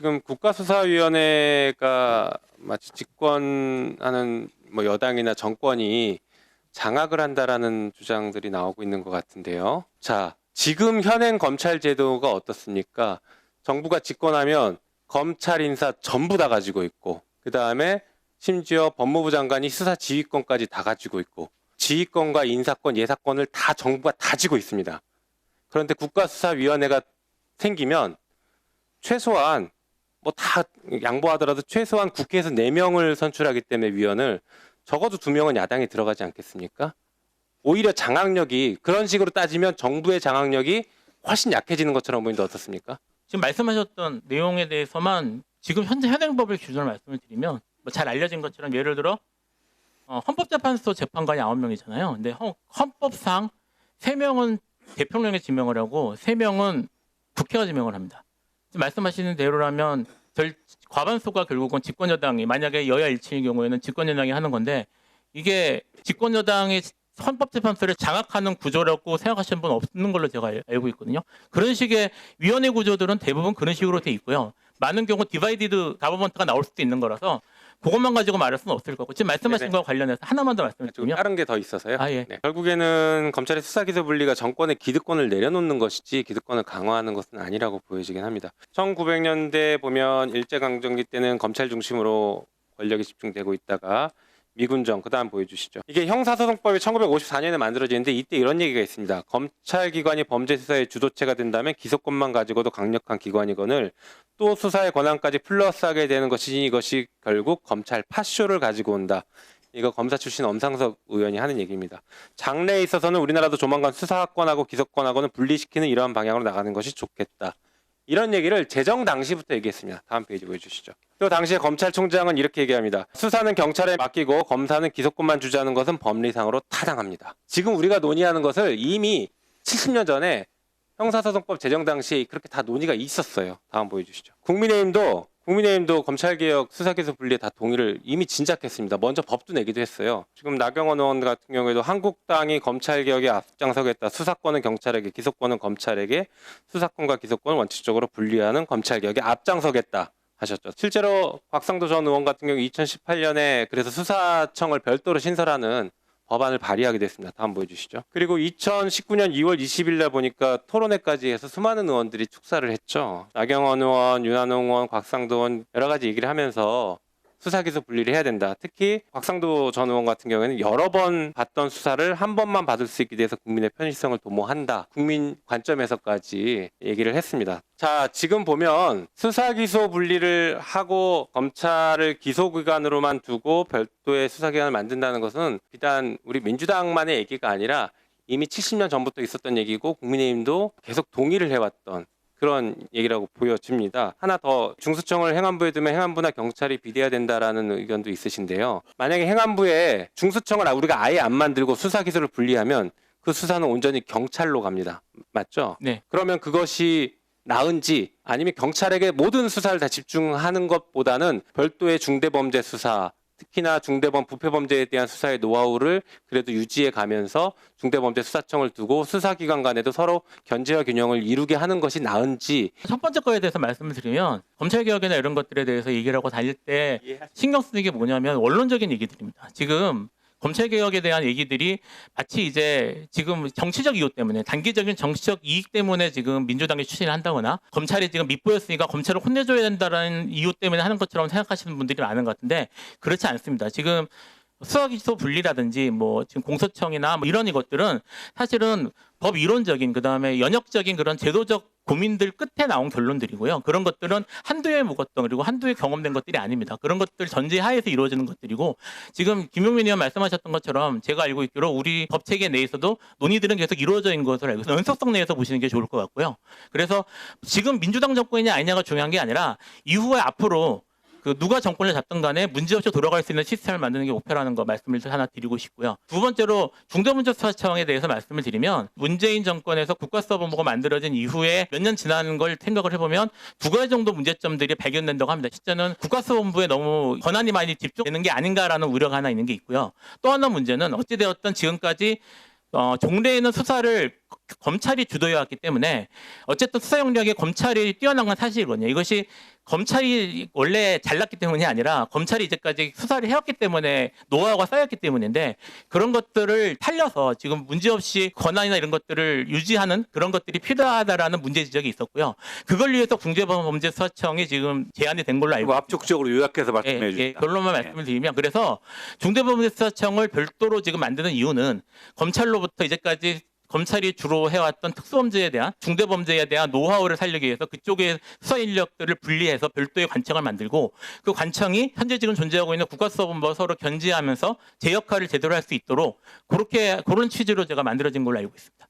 지금 국가수사위원회가 마치 집권하는 뭐 여당이나 정권이 장악을 한다라는 주장들이 나오고 있는 것 같은데요. 자, 지금 현행 검찰 제도가 어떻습니까? 정부가 집권하면 검찰 인사 전부 다 가지고 있고, 그 다음에 심지어 법무부 장관이 수사 지휘권까지 다 가지고 있고, 지휘권과 인사권, 예사권을 다 정부가 다 쥐고 있습니다. 그런데 국가수사위원회가 생기면 최소한 뭐 다 양보하더라도 최소한 국회에서 4명을 선출하기 때문에 위원을 적어도 2명은 야당이 들어가지 않겠습니까? 오히려 장악력이 그런 식으로 따지면 정부의 장악력이 훨씬 약해지는 것처럼 보이는데 어떻습니까? 지금 말씀하셨던 내용에 대해서만 지금 현재 현행법을 기준으로 말씀을 드리면 뭐 잘 알려진 것처럼 예를 들어 어, 헌법재판소 재판관이 9명이잖아요. 근데 헌, 헌법상 3명은 대통령이 지명을 하고 3명은 국회가 지명을 합니다. 말씀하시는 대로라면 절, 과반수가 결국은 집권 여당이 만약에 여야 일치인 경우에는 집권 여당이 하는 건데 이게 집권 여당이 헌법재판소를 장악하는 구조라고 생각하시는 분 없는 걸로 제가 알- 알고 있거든요. 그런 식의 위원회 구조들은 대부분 그런 식으로 돼 있고요. 많은 경우 디바이디드 가버먼트가 나올 수도 있는 거라서 그것만 가지고 말할 수는 없을 거고 지금 말씀하신 네네. 거와 관련해서 하나만 더 말씀을 좀 드리면 다른 게 더 있어서요. 아, 예. 네, 결국에는 검찰의 수사 기소 분리가 정권의 기득권을 내려놓는 것이지 기득권을 강화하는 것은 아니라고 보여지긴 합니다. 1900년대 보면 일제 강점기 때는 검찰 중심으로 권력이 집중되고 있다가 미군정 그다음 보여주시죠. 이게 형사소송법이 1954년에 만들어지는데 이때 이런 얘기가 있습니다. 검찰기관이 범죄 수사의 주도체가 된다면 기소권만 가지고도 강력한 기관이건을 또 수사의 권한까지 플러스하게 되는 것이니 이것이 결국 검찰 파쇼를 가지고 온다. 이거 검사 출신 엄상석 의원이 하는 얘기입니다. 장래에 있어서는 우리나라도 조만간 수사권하고 기소권하고는 분리시키는 이러한 방향으로 나가는 것이 좋겠다. 이런 얘기를 재정 당시부터 얘기했습니다. 다음 페이지 보여주시죠. 또 당시에 검찰총장은 이렇게 얘기합니다. 수사는 경찰에 맡기고 검사는 기소권만 주자는 것은 법리상으로 타당합니다. 지금 우리가 논의하는 것을 이미 70년 전에 형사소송법 제정 당시에 그렇게 다 논의가 있었어요. 다음 보여주시죠. 국민의힘도 국민의힘도 검찰개혁 수사기소 분리에 다 동의를 이미 진작했습니다. 먼저 법도 내기도 했어요. 지금 나경원 의원 같은 경우에도 한국당이 검찰개혁에 앞장서겠다. 수사권은 경찰에게, 기소권은 검찰에게, 수사권과 기소권을 원칙적으로 분리하는 검찰개혁에 앞장서겠다. 하셨죠. 실제로 곽상도 전 의원 같은 경우 2018년에 그래서 수사청을 별도로 신설하는 법안을 발의하게 됐습니다. 다음 보여주시죠. 그리고 2019년 2월 20일 날 보니까 토론회까지 해서 수많은 의원들이 축사를 했죠. 나경원 의원, 윤한홍 의원, 곽상도 의원 여러 가지 얘기를 하면서 수사기소 분리를 해야 된다. 특히 곽상도 전 의원 같은 경우에는 여러 번 받던 수사를 한 번만 받을 수 있게 돼서 국민의 편의성을 도모한다. 국민 관점에서까지 얘기를 했습니다. 자, 지금 보면 수사기소 분리를 하고 검찰을 기소기관으로만 두고 별도의 수사기관을 만든다는 것은 비단 우리 민주당만의 얘기가 아니라 이미 70년 전부터 있었던 얘기고 국민의힘도 계속 동의를 해왔던 그런 얘기라고 보여집니다. 하나 더 중수청을 행안부에 두면 행안부나 경찰이 비대해야 된다라는 의견도 있으신데요. 만약에 행안부에 중수청을 우리가 아예 안 만들고 수사 기소를 분리하면 그 수사는 온전히 경찰로 갑니다. 맞죠? 네. 그러면 그것이 나은지 아니면 경찰에게 모든 수사를 다 집중하는 것보다는 별도의 중대범죄 수사 특히나 중대범 부패범죄에 대한 수사의 노하우를 그래도 유지해 가면서 중대범죄 수사청을 두고 수사기관 간에도 서로 견제와 균형을 이루게 하는 것이 나은지 첫 번째 거에 대해서 말씀을 드리면 검찰 개혁이나 이런 것들에 대해서 얘기를 하고 다닐 때 신경 쓰는 게 뭐냐면 원론적인 얘기들입니다. 지금 검찰 개혁에 대한 얘기들이 마치 이제 지금 정치적 이유 때문에 단기적인 정치적 이익 때문에 지금 민주당이 추진을 한다거나 검찰이 지금 밑보였으니까 검찰을 혼내줘야 된다라는 이유 때문에 하는 것처럼 생각하시는 분들이 많은 것 같은데 그렇지 않습니다. 지금 수사기소 분리라든지 뭐 지금 공소청이나 뭐 이런 것들은 사실은 법 이론적인 그 다음에 연역적인 그런 제도적 고민들 끝에 나온 결론들이고요. 그런 것들은 한두해 묵었던 그리고 한두해 경험된 것들이 아닙니다. 그런 것들 전제하에서 이루어지는 것들이고 지금 김용민 의원 말씀하셨던 것처럼 제가 알고 있기로 우리 법 체계 내에서도 논의들은 계속 이루어져 있는 것을 알고 있어요. 연속성 내에서 보시는 게 좋을 것 같고요. 그래서 지금 민주당 정권이냐 아니냐가 중요한 게 아니라 이후에 앞으로 그 누가 정권을 잡든 간에 문제없이 돌아갈 수 있는 시스템을 만드는 게 목표라는 거 말씀을 하나 드리고 싶고요. 두 번째로 중대문제수사청에 대해서 말씀을 드리면 문재인 정권에서 국가수사본부가 만들어진 이후에 몇 년 지나는 걸 생각을 해보면 두 가지 정도 문제점들이 발견된다고 합니다. 실제는 국가수사본부에 너무 권한이 많이 집중되는 게 아닌가라는 우려가 하나 있는 게 있고요. 또 하나 문제는 어찌되었든 지금까지 어, 종래에는 수사를 검찰이 주도해왔기 때문에 어쨌든 수사 영역에 검찰이 뛰어난 건 사실이거든요. 이것이 검찰이 원래 잘났기 때문이 아니라 검찰이 이제까지 수사를 해왔기 때문에 노하우가 쌓였기 때문인데 그런 것들을 탈려서 지금 문제없이 권한이나 이런 것들을 유지하는 그런 것들이 필요하다라는 문제 지적이 있었고요. 그걸 위해서 중대범죄수사청이 지금 제안이 된 걸로 알고 뭐 압축적으로 요약해서 예, 말씀해 예, 주십시오. 결론만 말씀을 드리면 그래서 중대범죄수사청을 별도로 지금 만드는 이유는 검찰로부터 이제까지 검찰이 주로 해왔던 특수범죄에 대한 중대범죄에 대한 노하우를 살리기 위해서 그쪽의 수사 인력들을 분리해서 별도의 관청을 만들고 그 관청이 현재 지금 존재하고 있는 국가수사본부와 서로 견제하면서 제 역할을 제대로 할 수 있도록 그렇게 그런 취지로 제가 만들어진 걸로 알고 있습니다.